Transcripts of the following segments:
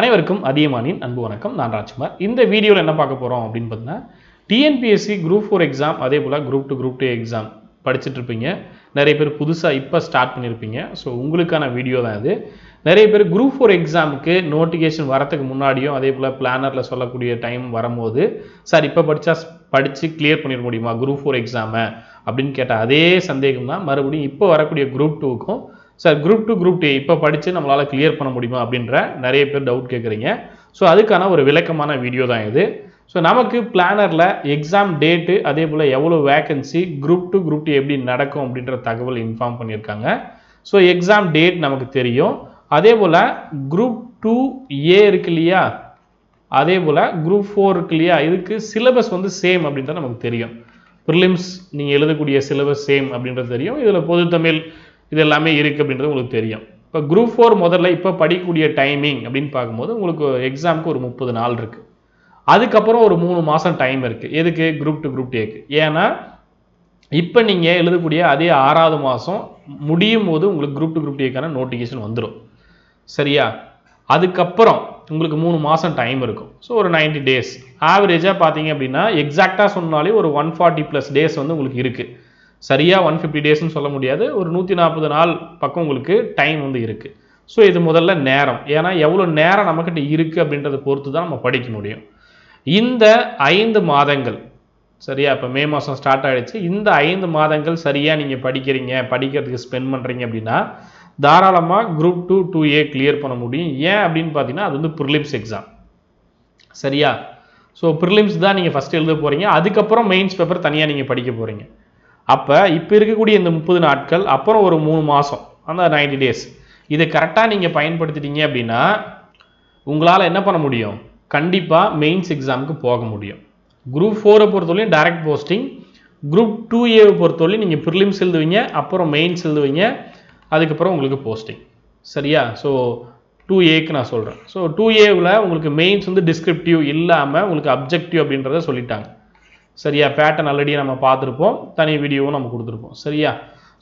அனைவருக்கும் அதியமானின் அன்பு வணக்கம். நான் ராஜ்குமார். இந்த வீடியோவில் என்ன பார்க்க போகிறோம் அப்படின்னு பார்த்தீங்கன்னா டிஎன்பிஎஸ்சி குரூப் ஃபோர் எக்ஸாம் அதே போல் group two group two exam படிச்சுட்டு இருப்பீங்க. நிறைய பேர் புதுசாக இப்போ ஸ்டார்ட் பண்ணியிருப்பீங்க. ஸோ உங்களுக்கான வீடியோ தான் இது. நிறைய பேர் குரூப் ஃபோர் எக்ஸாமுக்கு நோட்டிஃபிகேஷன் வரத்துக்கு முன்னாடியும் அதே போல் பிளானரில் சொல்லக்கூடிய டைம் வரும்போது சார் இப்போ படித்தா படித்து கிளியர் பண்ணிட முடியுமா குரூப் ஃபோர் எக்ஸாமை அப்படின்னு கேட்டால் அதே சந்தேகம் தான் மறுபடியும் இப்போ வரக்கூடிய group டூக்கும் sir group two group two இப்போ படித்து நம்மளால் கிளியர் பண்ண முடியுமா அப்படின்ற நிறைய பேர் டவுட் கேட்குறீங்க ஸோ அதுக்கான ஒரு விளக்கமான வீடியோ தான் இது. ஸோ நமக்கு பிளானரில் எக்ஸாம் டேட்டு அதே போல் எவ்வளோ vacancy group two group two எப்படி நடக்கும் அப்படின்ற தகவல் இன்ஃபார்ம் பண்ணியிருக்காங்க. ஸோ எக்ஸாம் டேட் நமக்கு தெரியும். அதே போல் குரூப் டூ ஏ இருக்கு இல்லையா? அதே போல் குரூப் ஃபோர் இருக்கு இல்லையா? இதுக்கு சிலபஸ் வந்து சேம் அப்படின்றது நமக்கு தெரியும். ப்ரிலிம்ஸ் நீங்கள் எழுதக்கூடிய சிலபஸ் சேம் அப்படின்றது தெரியும். இதில் பொது தமிழ் இது எல்லாமே இருக்குது அப்படின்றது உங்களுக்கு தெரியும். இப்போ குரூப் ஃபோர் முதல்ல இப்போ படிக்கக்கூடிய டைமிங் அப்படின்னு பார்க்கும்போது உங்களுக்கு எக்ஸாமுக்கு ஒரு முப்பது நாள் இருக்குது அதுக்கப்புறம் ஒரு மூணு மாதம் டைம் இருக்குது எதுக்கு? குரூப் டு குரூப் டேக்கு ஏன்னா இப்போ நீங்கள் எழுதக்கூடிய அதே ஆறாவது மாதம் முடியும் போது உங்களுக்கு குரூப் டு குரூப் டேக்கான நோட்டிஃபிகேஷன் வந்துடும் சரியா? அதுக்கப்புறம் உங்களுக்கு மூணு மாதம் டைம் இருக்கும். ஸோ ஒரு 90 டேஸ் ஆவரேஜாக பார்த்தீங்க அப்படின்னா எக்ஸாக்டாக சொன்னாலே ஒரு ஒன் ஃபார்ட்டி ப்ளஸ் டேஸ் வந்து உங்களுக்கு இருக்குது சரியாக ஒன் ஃபிஃப்டி டேஸ்னு சொல்ல முடியாது. ஒரு நூற்றி நாற்பது நாள் பக்கம் உங்களுக்கு டைம் வந்து இருக்குது ஸோ இது முதல்ல நேரம். ஏன்னா எவ்வளோ நேரம் நம்மக்கிட்ட இருக்குது அப்படின்றத பொறுத்து தான் நம்ம படிக்க முடியும். இந்த ஐந்து மாதங்கள் சரியா? இப்போ மே மாதம் ஸ்டார்ட் ஆகிடுச்சு இந்த ஐந்து மாதங்கள் சரியாக நீங்கள் படிக்கிறீங்க படிக்கிறதுக்கு ஸ்பெண்ட் பண்ணுறீங்க அப்படின்னா தாராளமாக group two two A clear பண்ண முடியும். ஏன் அப்படின்னு பார்த்தீங்கன்னா அது வந்து ப்ரிலிம்ஸ் எக்ஸாம் சரியா? ஸோ ப்ரிலிம்ஸ் தான் நீங்கள் ஃபஸ்ட் எழுத போகிறீங்க அதுக்கப்புறம் மெயின்ஸ் பேப்பர் தனியாக நீங்கள் படிக்க போகிறீங்க அப்போ இப்போ இருக்கக்கூடிய இந்த முப்பது நாட்கள் அப்புறம் ஒரு மூணு மாதம் அந்த 90 டேஸ் இதை கரெக்டாக நீங்கள் பயன்படுத்திட்டீங்க அப்படின்னா உங்களால் என்ன பண்ண முடியும்? கண்டிப்பாக மெயின்ஸ் எக்ஸாமுக்கு போக முடியும். குரூப் ஃபோரை பொறுத்தவரையும் டைரக்ட் போஸ்டிங் குரூப் டூ ஏவை பொறுத்தவரையும் நீங்கள் ப்ரிலிம்ஸ் எழுதுவீங்க அப்புறம் மெயின்ஸ் எழுதுவீங்க அதுக்கப்புறம் உங்களுக்கு போஸ்டிங் சரியா? ஸோ டூ ஏக்கு நான் சொல்கிறேன் ஸோ டூ ஏவில் உங்களுக்கு மெயின்ஸ் வந்து டிஸ்கிரிப்டிவ் இல்லாமல் உங்களுக்கு அப்ஜெக்டிவ் அப்படின்றத சொல்லிட்டாங்க. சரியா? பேட்டர்ன் ஆல்ரெடி நம்ம பார்த்துருப்போம். தனி வீடியோவும் நம்ம கொடுத்துருப்போம். சரியா?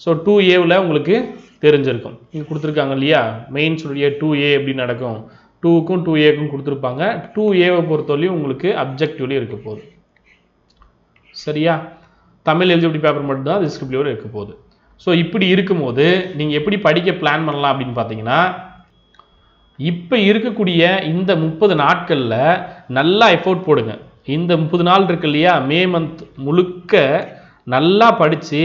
ஸோ டூ ஏவில் உங்களுக்கு தெரிஞ்சிருக்கும். இங்கே கொடுத்துருக்காங்க இல்லையா? மெயின்ஸுடைய டூ ஏ எப்படி நடக்கும்? டூக்கும் டூ ஏக்கும் கொடுத்துருப்பாங்க. டூ ஏவை பொறுத்தவரையும் உங்களுக்கு அப்ஜெக்டிவ்லேயும் இருக்க போகுது. சரியா? தமிழ் எலிஜிபிலிட்டி பேப்பர் மட்டும்தான் டிஸ்கிரிப்டிவோடு இருக்க போகுது. ஸோ இப்படி இருக்கும்போது நீங்கள் எப்படி படிக்க பிளான் பண்ணலாம் அப்படின்னு பார்த்தீங்கன்னா இப்போ இருக்கக்கூடிய இந்த முப்பது நாட்களில் நல்லா எஃபோர்ட் போடுங்க. இந்த முப்பது நாள் இருக்கு இல்லையா? மே மந்த் முழுக்க நல்லா படித்து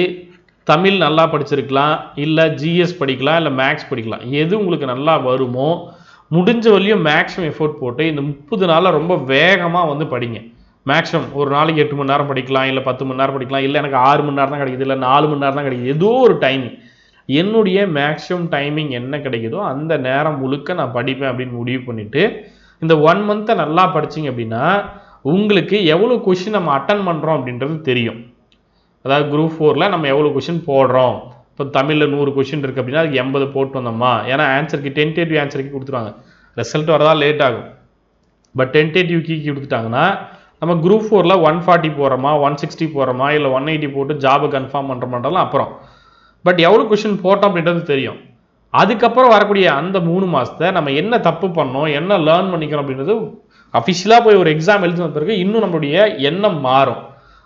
தமிழ் நல்லா படிச்சிருக்கலாம் இல்லை ஜிஎஸ் படிக்கலாம் இல்லை மேக்ஸ் படிக்கலாம். எது உங்களுக்கு நல்லா வருமோ முடிஞ்ச வழியும் மேக்ஸிமம் எஃபோர்ட் போட்டு இந்த முப்பது நாளில் ரொம்ப வேகமாக வந்து படிங்க. மேக்ஸிமம் ஒரு நாளைக்கு எட்டு மணி நேரம் படிக்கலாம் இல்லை பத்து மணி நேரம் படிக்கலாம் இல்லை எனக்கு ஆறு மணி நேரம் தான் கிடைக்குது இல்லை நாலு மணி நேரம் தான் கிடைக்குது. ஏதோ ஒரு டைமிங் என்னுடைய மேக்ஸிமம் டைமிங் என்ன கிடைக்குதோ அந்த நேரம் முழுக்க நான் படிப்பேன் அப்படின்னு முடிவு பண்ணிவிட்டு இந்த ஒன் மந்த்தை நல்லா படிச்சிங்க அப்படின்னா உங்களுக்கு எவ்வளோ கொஷின் நம்ம அட்டன் பண்ணுறோம் அப்படின்றது தெரியும். அதாவது குரூப் ஃபோரில் நம்ம எவ்வளோ கொஷின் போடுறோம். இப்போ தமிழில் நூறு கொஷின் இருக்குது அப்படின்னா அதுக்கு எண்பது போட்டு வந்தோமா ஏன்னா ஆன்சருக்கு டென்டேட்டிவ் ஆன்சருக்கு கொடுத்துருவாங்க. ரிசல்ட் வரதா லேட் ஆகும். பட் டென்டேட்டிவ் கீக்கி கொடுத்துட்டாங்கன்னா நம்ம குரூப் ஃபோரில் ஒன் ஃபார்ட்டி போகிறோமா ஒன் சிக்ஸ்டி போகிறோமா இல்லை ஒன் எயிட்டி போட்டு ஜாபை கன்ஃபார்ம் பண்ணுற மாட்டாலும் அப்புறம். பட் எவ்வளோ கொஷின் போட்டோம் அப்படின்றது தெரியும். அதுக்கப்புறம் வரக்கூடிய அந்த மூணு மாதத்தை நம்ம என்ன தப்பு பண்ணோம் என்ன லேர்ன் பண்ணிக்கிறோம் அப்படின்றது அஃபிஷியலாக போய் ஒரு எக்ஸாம் எழுதின பிறகு இன்னும் நம்மளுடைய எண்ணம் மாறும்.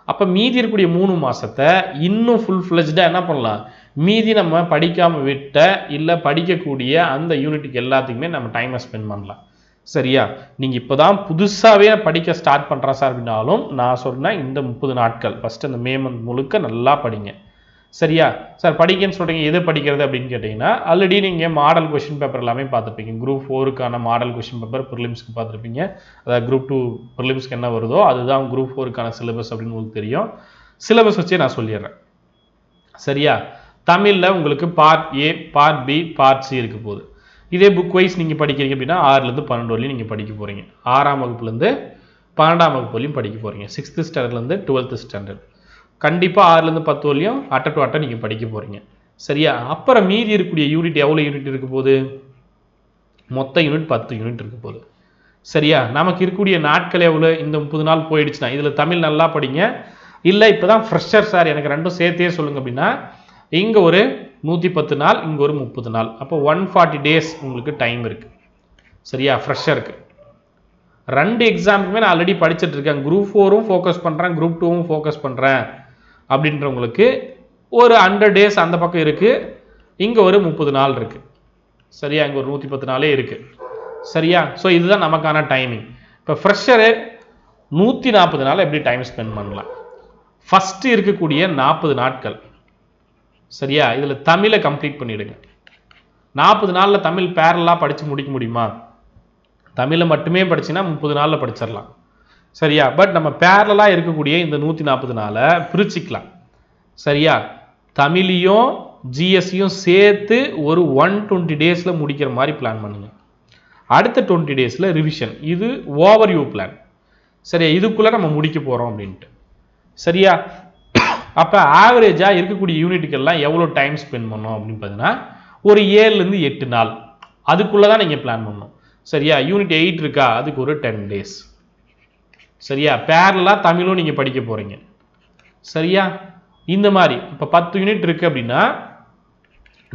அப்போ மீதி இருக்கக்கூடிய மூணு மாதத்தை இன்னும் ஃபுல் ஃப்ளெஜ்டாக என்ன பண்ணலாம்? மீதி நம்ம படிக்காமல் விட்ட இல்லை படிக்கக்கூடிய அந்த யூனிட்டுக்கு எல்லாத்துக்குமே நம்ம டைமை ஸ்பெண்ட் பண்ணலாம். சரியா? நீங்கள் இப்போ தான் புதுசாகவே படிக்க ஸ்டார்ட் பண்ணுறேன் சார் அப்படின்னாலும் நான் சொன்னேன் இந்த முப்பது நாட்கள் ஃபஸ்ட்டு அந்த மே மந்த் முழுக்க நல்லா படிங்க. சரியா? சார் படிக்கன்னு சொல்கிறீங்க எது படிக்கிறது அப்படின்னு கேட்டிங்கன்னா ஆல்ரெடி நீங்கள் மாடல் கொஷின் பேப்பர் எல்லாமே பார்த்துருப்பீங்க. குரூப் ஃபோருக்கான மாடல் கொஷின் பேப்பர் ப்ரிலிம்ஸ்க்கு பார்த்துருப்பீங்க. அதாவது குரூப் டூ ப்ரிலிம்ஸ்க்கு என்ன வருதோ அதுதான் குரூப் ஃபோருக்கான சிலபஸ் அப்படின்னு உங்களுக்கு தெரியும். சிலபஸ் வச்சே நான் சொல்லிடுறேன். சரியா? தமிழில் உங்களுக்கு part A part B part C இருக்க போகுது. இதே புக் வைஸ் நீங்கள் படிக்கிறீங்க அப்படின்னா ஆறுலேருந்து பன்னெண்டு வரையும் நீங்கள் படிக்க போகிறீங்க ஆறாம் வகுப்புலேருந்து பன்னெண்டாம் வகுப்புலையும் படிக்க போகிறீங்க சிக்ஸ்த்து ஸ்டாண்டர்ட்லேருந்து டுவெல்த்து ஸ்டாண்டர்ட் கண்டிப்பாக ஆறுலேருந்து பத்து வரையும் அட்டை டு அட்டை நீங்கள் படிக்க போகிறீங்க சரியா? அப்புறம் மீதி இருக்கக்கூடிய யூனிட் எவ்வளோ யூனிட் இருக்க போகுது? மொத்த யூனிட் பத்து யூனிட் இருக்க போகுது. சரியா? நமக்கு இருக்கக்கூடிய நாட்கள் எவ்வளோ இந்த முப்பது நாள் போயிடுச்சுன்னா இதில் தமிழ் நல்லா படிங்க. இல்லை இப்போ தான் ஃப்ரெஷர் சார் எனக்கு ரெண்டும் சேர்த்தே சொல்லுங்க அப்படின்னா இங்கே ஒரு நூற்றி பத்து நாள் இங்கே ஒரு முப்பது நாள். அப்போ ஒன் ஃபார்ட்டி டேஸ் உங்களுக்கு டைம் இருக்குது சரியா? ஃப்ரெஷருக்கு ரெண்டு எக்ஸாமுக்குமே நான் ஆல்ரெடி படிச்சுட்டு இருக்கேன். குரூப் ஃபோரும் ஃபோக்கஸ் பண்ணுறேன் குரூப் டூவும் ஃபோக்கஸ் பண்ணுறேன் அப்படின்றவங்களுக்கு ஒரு ஹண்ட்ரட் டேஸ் அந்த பக்கம் இருக்குது இங்கே ஒரு முப்பது நாள் இருக்குது சரியா? இங்கே ஒரு நூற்றி பத்து நாளே இருக்குது சரியா? ஸோ இதுதான் நமக்கான டைமிங் இப்போ ஃப்ரெஷரு நூற்றி நாற்பது நாள் எப்படி டைம் ஸ்பெண்ட் பண்ணலாம்? ஃபஸ்ட்டு இருக்கக்கூடிய நாற்பது நாட்கள். சரியா? இதில் தமிழை கம்ப்ளீட் பண்ணிவிடுங்க நாற்பது நாளில் தமிழ் பேரலாக படித்து முடிக்க முடியுமா? தமிழை மட்டுமே படிச்சின்னா முப்பது நாளில் படிச்சிடலாம். சரியா? பட் நம்ம பேரலாக இருக்கக்கூடிய இந்த நூற்றி நாற்பது நாளை பிரிச்சுக்கலாம். சரியா? தமிழையும் ஜிஎஸ்சியும் சேர்த்து ஒரு ஒன் டுவெண்ட்டி டேஸில் முடிக்கிற மாதிரி பிளான் பண்ணுங்கள் அடுத்த டுவெண்ட்டி டேஸில் ரிவிஷன் இது ஓவர் வியூ பிளான் சரியா? இதுக்குள்ளே நம்ம முடிக்க போகிறோம் அப்படின்ட்டு. சரியா? அப்போ ஆவரேஜாக இருக்கக்கூடிய யூனிட்டுக்கெல்லாம் எவ்வளோ டைம் ஸ்பெண்ட் பண்ணோம் அப்படின்னு பார்த்தீங்கன்னா ஒரு ஏழுலேருந்து எட்டு நாள். அதுக்குள்ளே தான் நீங்கள் பிளான் பண்ணணும். சரியா? யூனிட் எயிட் இருக்கா? அதுக்கு ஒரு டென் டேஸ் சரியா? பேரலாக தமிழும் நீங்கள் படிக்க போகிறீங்க சரியா? இந்த மாதிரி இப்போ பத்து யூனிட் இருக்குது அப்படின்னா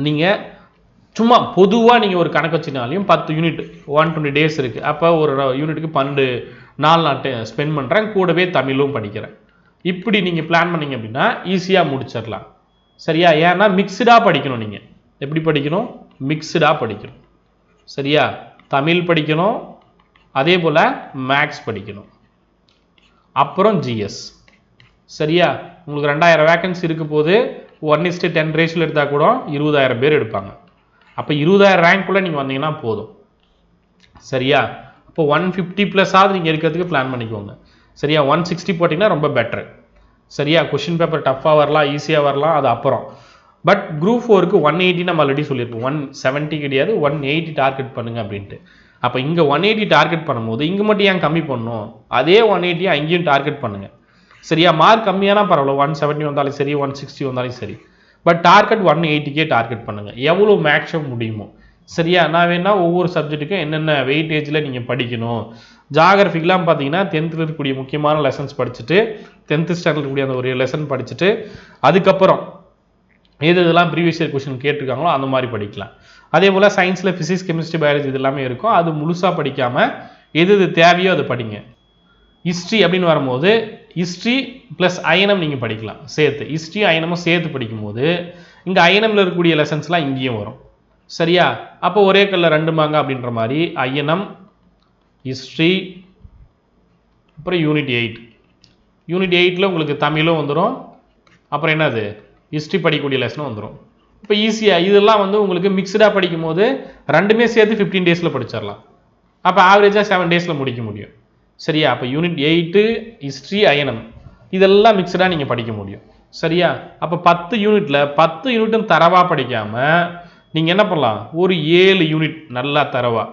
நீங்கள் சும்மா பொதுவாக நீங்கள் ஒரு கணக்கு வச்சுனாலையும் பத்து யூனிட் ஒன் டுவெண்ட்டி டேஸ் இருக்குது அப்போ ஒரு யூனிட்டுக்கு பன்னெண்டு நாலு நாள் ஸ்பெண்ட் பண்ணுறேன் கூடவே தமிழும் படிக்கிறேன். இப்படி நீங்கள் பிளான் பண்ணீங்க அப்படின்னா ஈஸியாக முடிச்சிடலாம். சரியா? ஏன்னா மிக்சடாக படிக்கணும் நீங்கள் எப்படி படிக்கணும்? மிக்சடாக படிக்கணும். சரியா? தமிழ் படிக்கணும். அதே போல் மேக்ஸ் படிக்கணும். அப்புறம் ஜிஎஸ் சரியா? உங்களுக்கு ரெண்டாயிரம் வேக்கன்சி இருக்க போது ஒன் இஸ்ட்டு டென் ரேஷியில் எடுத்தால் கூட இருபதாயிரம் பேர் எடுப்பாங்க. அப்போ இருபதாயிரம் ரேங்க்குள்ளே நீங்கள் வந்தீங்கன்னா போதும். சரியா? அப்போ ஒன் ஃபிஃப்டி ப்ளஸ்ஸாவது நீங்கள் இருக்கிறதுக்கு பிளான் பண்ணிக்கோங்க. சரியா? ஒன் சிக்ஸ்டி போட்டிங்கன்னா ரொம்ப பெட்ரு சரியா? கொஷின் பேப்பர் டஃப்பாக வரலாம் ஈஸியாக வரலாம் அது அப்புறம். பட் குரூப் ஃபோருக்கு ஒன் எயிட்டி நம்ம ஆல்ரெடி சொல்லியிருப்போம். ஒன் செவன்ட்டி கிடையாது ஒன் எயிட்டி டார்கெட் பண்ணுங்க அப்படின்ட்டு. அப்போ இங்கே ஒன் எயிட்டி டார்கெட் பண்ணும்போது இங்கே மட்டும் ஏன் கம்மி பண்ணணும்? அதே ஒன் எயிட்டியை அங்கேயும் டார்கெட் பண்ணுங்கள் சரியா? மார்க் கம்மியானா பரவாயில்ல ஒன் செவன்ட்டி வந்தாலும் சரி ஒன் சிக்ஸ்டி வந்தாலும் சரி. பட் டார்கெட் ஒன் எயிட்டிக்கே டார்கெட் பண்ணுங்கள் எவ்வளோ மேக்ஸிமம் முடியுமோ. சரியா? நான் வேணால் ஒவ்வொரு சப்ஜெக்ட்டுக்கும் என்னென்ன வெயிட்டேஜில் நீங்கள் படிக்கணும். ஜாகிரஃபிக்கெலாம் பார்த்தீங்கன்னா டென்த்தில் இருக்கக்கூடிய முக்கியமான லெசன்ஸ் படிச்சுட்டு டென்த்து ஸ்டாண்டர்ட் இருக்கக்கூடிய அந்த ஒரு லெசன் படிச்சுட்டு அதுக்கப்புறம் எது இதெல்லாம் ப்ரீவியஸ் இயர் கொஷின் கேட்டிருக்காங்களோ அந்த மாதிரி படிக்கலாம். அதே போல் சயின்ஸில் ஃபிசிக்ஸ் கெமிஸ்ட்ரி பயாலஜி இது எல்லாமே இருக்கும். அது முழுசாக படிக்காமல் எது எது தேவையோ அதை படிங்க. ஹிஸ்ட்ரி அப்படின்னு வரும்போது ஹிஸ்ட்ரி ப்ளஸ் அயனம் நீங்கள் படிக்கலாம் சேர்த்து. ஹிஸ்ட்ரி அயனமும் சேர்த்து படிக்கும்போது இங்கே அயனமில் இருக்கக்கூடிய லெசன்ஸ்லாம் இங்கேயும் வரும். சரியா? அப்போ ஒரே கல்ல ரெண்டு மாங்க அப்படின்ற மாதிரி அயனம் ஹிஸ்ட்ரி அப்புறம் யூனிட் எயிட் யூனிட் எயிட்டில் உங்களுக்கு தமிழும் வந்துடும் அப்புறம் என்னது? ஹிஸ்ட்ரி படிக்கக்கூடிய லெசனும் வந்துடும் இப்போ ஈஸியாக இதெல்லாம் வந்து உங்களுக்கு மிக்சடாக படிக்கும் போது ரெண்டுமே சேர்த்து ஃபிஃப்டீன் டேஸில் படிச்சிடலாம். அப்போ ஆவரேஜாக செவன் டேஸில் முடிக்க முடியும். சரியா? அப்போ யூனிட் எயிட்டு ஹிஸ்ட்ரி அயனம் இதெல்லாம் மிக்சடாக நீங்கள் படிக்க முடியும். சரியா? அப்போ பத்து யூனிட்டில் பத்து யூனிட்டும் தரவாக படிக்காமல் நீங்கள் என்ன பண்ணலாம்? ஒரு ஏழு யூனிட் நல்லா தரவா.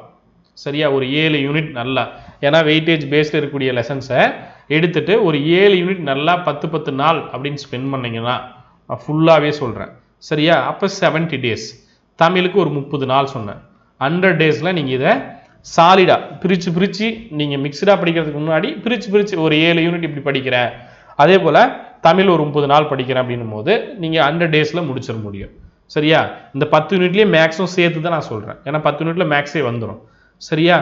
சரியா? ஒரு ஏழு யூனிட் நல்லா. ஏன்னா வெயிட்டேஜ் பேஸில் இருக்கக்கூடிய லெசன்ஸை எடுத்துட்டு ஒரு ஏழு யூனிட் நல்லா பத்து பத்து நாள் அப்படின்னு ஸ்பெண்ட் பண்ணீங்கன்னா ஃபுல்லாகவே சொல்கிறேன் சரியா? அப்போ 70 டேஸ் தமிழுக்கு ஒரு முப்பது நாள் சொன்னேன். ஹண்ட்ரட் டேஸில் நீங்கள் இதை சாலிடாக பிரித்து பிரித்து நீங்கள் மிக்சடாக படிக்கிறதுக்கு முன்னாடி பிரித்து பிரித்து ஒரு ஏழு யூனிட் இப்படி படிக்கிறேன். அதே போல் தமிழ் ஒரு முப்பது நாள் படிக்கிறேன் அப்படின்னும் போது நீங்கள் ஹண்ட்ரட் டேஸில் முடிச்சிட முடியும். சரியா? இந்த பத்து யூனிட்லேயே மேக்ஸும் சேர்த்து தான் நான் சொல்கிறேன் ஏன்னா பத்து யூனிட்ல மேக்ஸே வந்துடும் சரியா?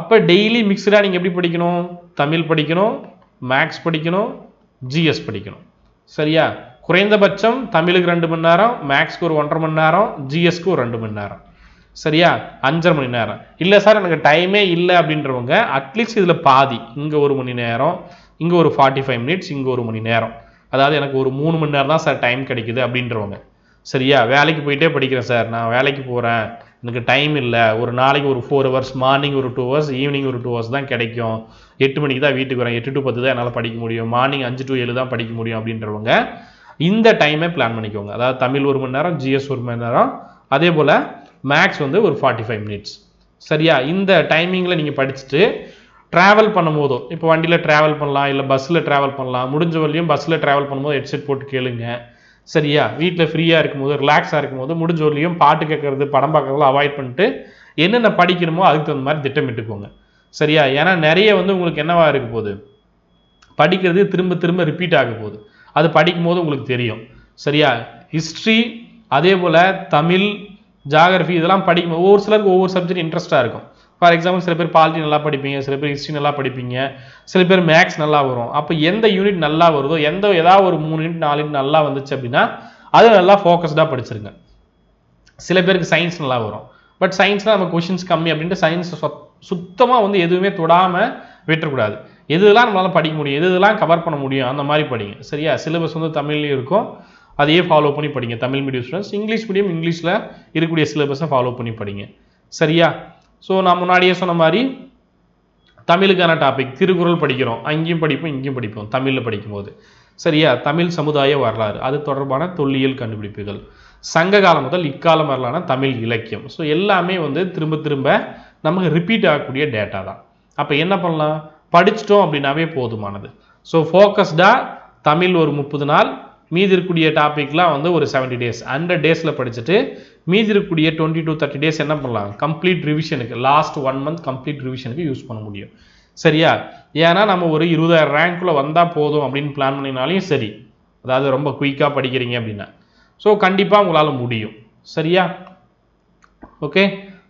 அப்போ டெய்லி மிக்சடாக நீங்கள் எப்படி படிக்கணும்? தமிழ் படிக்கணும் மேக்ஸ் படிக்கணும் ஜிஎஸ் படிக்கணும். சரியா? குறைந்தபட்சம் தமிழுக்கு ரெண்டு மணி நேரம் மேக்ஸ்க்கு ஒரு ஒன்றரை மணி நேரம் ஜிஎஸ்க்கு ஒரு ரெண்டு மணி நேரம். சரியா? அஞ்சரை மணி நேரம். இல்லை சார் எனக்கு டைமே இல்லை அப்படின்றவங்க அட்லீஸ்ட் இதில் பாதி இங்கே ஒரு மணி நேரம் இங்கே ஒரு ஃபார்ட்டி ஃபைவ் மினிட்ஸ் இங்கே ஒரு மணி நேரம். அதாவது எனக்கு ஒரு மூணு மணி நேரம் தான் சார் டைம் கிடைக்குது அப்படின்றவங்க. சரியா? வேலைக்கு போயிட்டே படிக்கிறேன் சார் நான் வேலைக்கு போகிறேன் எனக்கு டைம் இல்லை. ஒரு நாளைக்கு ஒரு ஃபோர் ஹவர்ஸ் மார்னிங் ஒரு டூ ஹவர்ஸ் ஈவினிங் ஒரு டூ ஹவர்ஸ் தான் கிடைக்கும். எட்டு மணிக்கு தான் வீட்டுக்கு வரேன். எட்டு டு பத்து தான் என்னால் படிக்க முடியும். மார்னிங் அஞ்சு டு ஏழு தான் படிக்க முடியும் அப்படின்றவங்க இந்த டைமே பிளான் பண்ணிக்கோங்க. அதாவது தமிழ் ஒரு மணி நேரம் ஜிஎஸ் ஒரு மணி நேரம். அதே போல் மேக்ஸ் வந்து ஒரு ஃபார்ட்டி ஃபைவ் மினிட்ஸ் சரியா? இந்த டைமிங்கில் நீங்கள் படிச்சுட்டு ட்ராவல் பண்ணும்போதும் இப்போ வண்டியில் ட்ராவல் பண்ணலாம் இல்லை பஸ்ஸில் ட்ராவல் பண்ணலாம் முடிஞ்ச வரையும் பஸ்ஸில் ட்ராவல் பண்ணும்போது ஹெட்செட் போட்டு கேளுங்க. சரியா? வீட்டில் ஃப்ரீயாக இருக்கும்போது ரிலாக்ஸாக இருக்கும்போது முடிஞ்ச வரையும் பாட்டு கேட்கறது படம் பார்க்கறதெல்லாம் அவாய்ட் பண்ணிட்டு என்னென்ன படிக்கணுமோ அதுக்கு தகுந்த மாதிரி திட்டமிட்டுக்கோங்க. சரியா? ஏன்னா நிறைய வந்து உங்களுக்கு என்னவா இருக்க போகுது? படிக்கிறது திரும்ப திரும்ப ரிப்பீட் ஆக போகுது. அது படிக்கும்போது உங்களுக்கு தெரியும். சரியா? ஹிஸ்ட்ரி அதே போல் தமிழ் ஜாகிரஃபி இதெல்லாம் படிக்கும் ஒவ்வொரு சிலருக்கு ஒவ்வொரு சப்ஜெக்ட் இன்ட்ரெஸ்ட்டாக இருக்கும். ஃபார் எக்ஸாம்பிள் சில பேர் பாலிட்டி நல்லா படிப்பீங்க சில பேர் ஹிஸ்ட்ரி நல்லா படிப்பீங்க சில பேர் மேக்ஸ் நல்லா வரும். அப்போ எந்த யூனிட் நல்லா வருதோ எந்த ஏதாவது ஒரு மூணு யூனிட் நாலு யூனிட் நல்லா வந்துச்சு அப்படின்னா அது நல்லா ஃபோக்கஸ்டாக படிச்சிருங்க. சில பேருக்கு சயின்ஸ் நல்லா வரும். பட் சயின்ஸில் நம்ம கொஷின்ஸ் கம்மி அப்படின்ட்டு சயின்ஸ் சுத்தமாக வந்து எதுவுமே தொடாமல் விட்டுறக்கூடாது. எதுலாம் நம்மளால் படிக்க முடியும் எது இதெல்லாம் கவர் பண்ண முடியும் அந்த மாதிரி படிங்க. சரியா? சிலபஸ் வந்து தமிழ்லேயும் இருக்கும். அதையே ஃபாலோ பண்ணி படிங்க. Tamil medium students English medium இங்கிலீஷில் இருக்கக்கூடிய சிலபஸை ஃபாலோ பண்ணி படிங்க. சரியா? ஸோ நான் முன்னாடியே சொன்ன மாதிரி தமிழுக்கான டாபிக் திருக்குறள் படிக்கிறோம். அங்கேயும் படிப்போம் இங்கேயும் படிப்போம். தமிழில் படிக்கும்போது. சரியா? தமிழ் சமுதாய வரலாறு. அது தொடர்பான தொல்லியல் கண்டுபிடிப்புகள். சங்க காலம் முதல் இக்காலம் வரலான தமிழ் இலக்கியம். ஸோ எல்லாமே வந்து திரும்ப திரும்ப நமக்கு ரிப்பீட் ஆகக்கூடிய டேட்டா தான். அப்போ என்ன பண்ணலாம்? படிச்சிட்டோம் அப்படின்னாவே போதுமானது. ஸோ ஃபோக்கஸ்டாக தமிழ் ஒரு முப்பது நாள் மீதி இருக்கக்கூடிய டாப்பிக்லாம் வந்து ஒரு செவன்ட்டி டேஸ் ஹண்ட்ரட் டேஸில் படிச்சுட்டு மீதி இருக்கக்கூடிய டுவெண்ட்டி டூ தேர்ட்டி டேஸ் என்ன பண்ணலாம்? கம்ப்ளீட் ரிவிஷனுக்கு லாஸ்ட் ஒன் மந்த் கம்ப்ளீட் ரிவிஷனுக்கு யூஸ் பண்ண முடியும். சரியா? ஏன்னா நம்ம ஒரு இருபதாயிரம் ரேங்க்குள்ளே வந்தால் போதும் அப்படின்னு பிளான் பண்ணினாலையும் சரி. அதாவது ரொம்ப குயிக்காக படிக்கிறீங்க அப்படின்னா. ஸோ கண்டிப்பாக உங்களால் முடியும். சரியா? ஓகே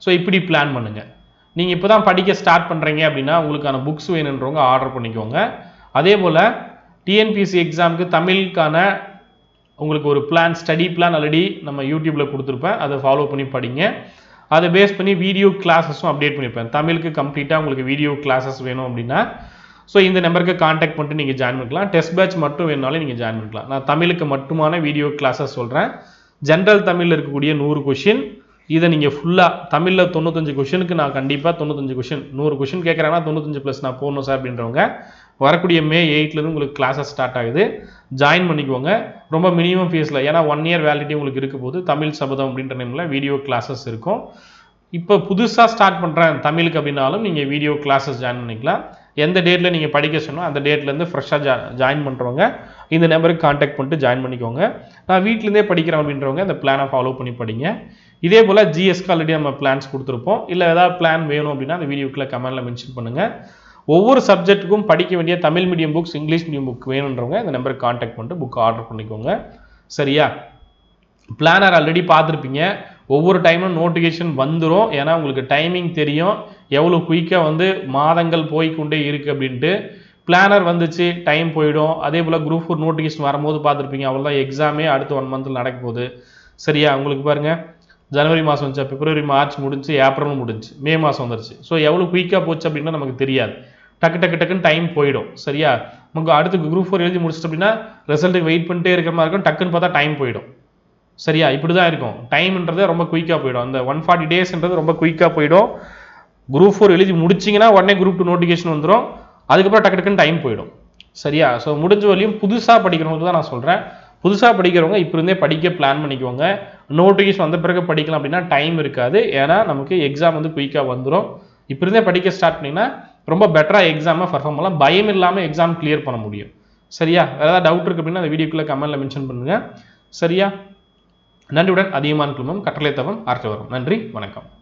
ஸோ இப்படி பிளான் பண்ணுங்கள் நீங்கள் இப்போ தான் படிக்க ஸ்டார்ட் பண்ணுறீங்க அப்படின்னா உங்களுக்கான புக்ஸ் வேணுன்றவங்க ஆர்டர் பண்ணிக்கோங்க. அதே போல் டிஎன்பிசி எக்ஸாமுக்கு தமிழுக்கான உங்களுக்கு ஒரு பிளான் ஸ்டடி பிளான் ஆல்ரெடி நம்ம யூடியூப்பில் கொடுத்துருப்பேன். அதை ஃபாலோ பண்ணி படிங்க. அதை பேஸ் பண்ணி வீடியோ கிளாஸஸும் அப்டேட் பண்ணியிருப்பேன் தமிழுக்கு கம்ப்ளீட்டாக உங்களுக்கு வீடியோ கிளாஸஸ் வேணும் அப்படின்னா. ஸோ இந்த நம்பருக்கு காண்டாக்ட் பண்ணிட்டு நீங்கள் ஜாயின் பண்ணிக்கலாம். டெஸ்ட் பேட்ச் மட்டும் வேணுனாலும் நீங்கள் ஜாயின் பண்ணிக்கலாம். நான் தமிழுக்கு மட்டுமான வீடியோ கிளாஸஸ் சொல்கிறேன் ஜென்ரல் தமிழில் இருக்கக்கூடிய நூறு கொஷின் இதை நீங்கள் ஃபுல்லாக தமிழில் தொண்ணூத்தஞ்சு கொஷினுக்கு நான் கண்டிப்பாக தொண்ணூத்தஞ்சு கொஷின் நூறு கொஷின் கேட்குறாங்கன்னா தொண்ணூத்தஞ்சு ப்ளஸ் நான் போகணும் சார் அப்படின்றவங்க வரக்கூடிய மே எயிட்லேருந்து உங்களுக்கு கிளாஸஸ் ஸ்டார்ட் ஆகுது. ஜாயின் பண்ணிக்கோங்க. ரொம்ப மினிமம் ஃபீஸில் ஏன்னா ஒன் இயர் வேலிட்டி உங்களுக்கு இருக்க போது தமிழ் சபதம் அப்படின்ற நேமில் வீடியோ கிளாஸஸ் இருக்கும். இப்போ புதுசாக ஸ்டார்ட் பண்ணுறேன் தமிழுக்கு அப்படின்னாலும் நீங்கள் வீடியோ கிளாஸஸ் ஜாயின் பண்ணிக்கலாம். எந்த டேட்டில் நீங்கள் படிக்க சொன்னோ அந்த டேட்லேருந்து ஃப்ரெஷ்ஷாக ஜா ஜாயின் பண்ணுறவங்க இந்த நம்பருக்கு காண்டாக்ட் பண்ணிட்டு ஜாயின் பண்ணிக்கோங்க. நான் வீட்டிலேருந்தே படிக்கிறேன் அப்படின்றவங்க இந்த பிளானை ஃபாலோ பண்ணி படிங்க. இதே போல் ஜிஎஸ்க்கு ஆல்ரெடி நம்ம பிளான்ஸ் கொடுத்துருப்போம். இல்லை ஏதாவது பிளான் வேணும் அப்படின்னா அந்த வீடியோக்குள்ள கமெண்ட்டில் மென்ஷன் பண்ணுங்கள் ஒவ்வொரு சப்ஜெக்ட்டுக்கும் படிக்க வேண்டிய Tamil medium books English medium book வேணுன்றவங்க இந்த நம்பருக்கு காண்டாக்ட் பண்ணிட்டு புக் ஆர்டர் பண்ணிக்கோங்க. சரியா? பிளானர் ஆல்ரெடி பார்த்துருப்பீங்க. ஒவ்வொரு டைமும் நோட்டிஃபிகேஷன் வந்துடும் ஏன்னா உங்களுக்கு டைமிங் தெரியும். எவ்வளோ குயிக்காக வந்து மாதங்கள் போய்கொண்டே இருக்குது அப்படின்ட்டு. பிளானர் வந்துச்சு டைம் போயிடும். அதே போல் குரூப் ஃபோர் நோட்டிஃபிகேஷன் வரும்போது பார்த்துருப்பீங்க. அவ்வளோதான் எக்ஸாமே அடுத்த ஒன் மந்தில் நடக்க போகுது. சரியா? உங்களுக்கு பாருங்கள் ஜனவரி மாதம் வந்துச்சா பிப்ரவரி மார்ச் முடிஞ்சு ஏப்ரலும் முடிஞ்சு மே மாதம் வந்துருச்சு. ஸோ எவ்வளோ குயிக்காக போச்சு அப்படின்னா நமக்கு தெரியாது. டக்கு டக்கு டக்குன்னு டைம் போயிடும். சரியா? நமக்கு அடுத்து குரூப் ஃபோர் எழுதி முடிச்சிட்டு அப்படின்னா ரிசல்ட்டுக்கு வெயிட் பண்ணிட்டே இருக்கிற மாதிரி இருக்கும். டக்குன்னு பார்த்தா டைம் போயிடும். சரியா? இப்படி தான் இருக்கும் டைம்ன்றதே ரொம்ப குயிக்காக போயிடும். அந்த ஒன் ஃபார்ட்டி டேஸ்ன்றது ரொம்ப குயிக்காக போயிடும். குரூப் ஃபோர் எழுதி முடிச்சிங்கன்னா உடனே குரூப் டூ நோட்டிஃபிகேஷன் வந்துடும் அதுக்கப்புறம் டக்கு டக்குன்னு டைம் போயிடும். சரியா? ஸோ முடிஞ்ச வரையும் புதுசாக படிக்கிறவங்களுக்கு தான் நான் சொல்கிறேன் புதுசாக படிக்கிறவங்க இப்போ இருந்தே படிக்க பிளான் பண்ணிக்கோங்க. நோட்டிஃபிகேஷன் வந்த பிறகு படிக்கலாம் அப்படின்னா டைம் இருக்காது. ஏன்னா நமக்கு எக்ஸாம் வந்து குயிக்காக வந்துடும் இப்போ இருந்தே படிக்க ஸ்டார்ட் பண்ணிங்கன்னா ரொம்ப பெட்டராக எக்ஸாமை பர்ஃபார்ம் பண்ணலாம். பயம் இல்லாமல் எக்ஸாம் கிளியர் பண்ண முடியும். சரியா? வேறு ஏதாவது டவுட் இருக்குது அப்படின்னா அந்த வீடியோக்குள்ளே கமெண்ட்டில் மென்ஷன் பண்ணுங்கள் சரியா? நன்றியுடன் அதிகமான குழுமம் கட்டளை தவம் வரும் நன்றி வணக்கம்.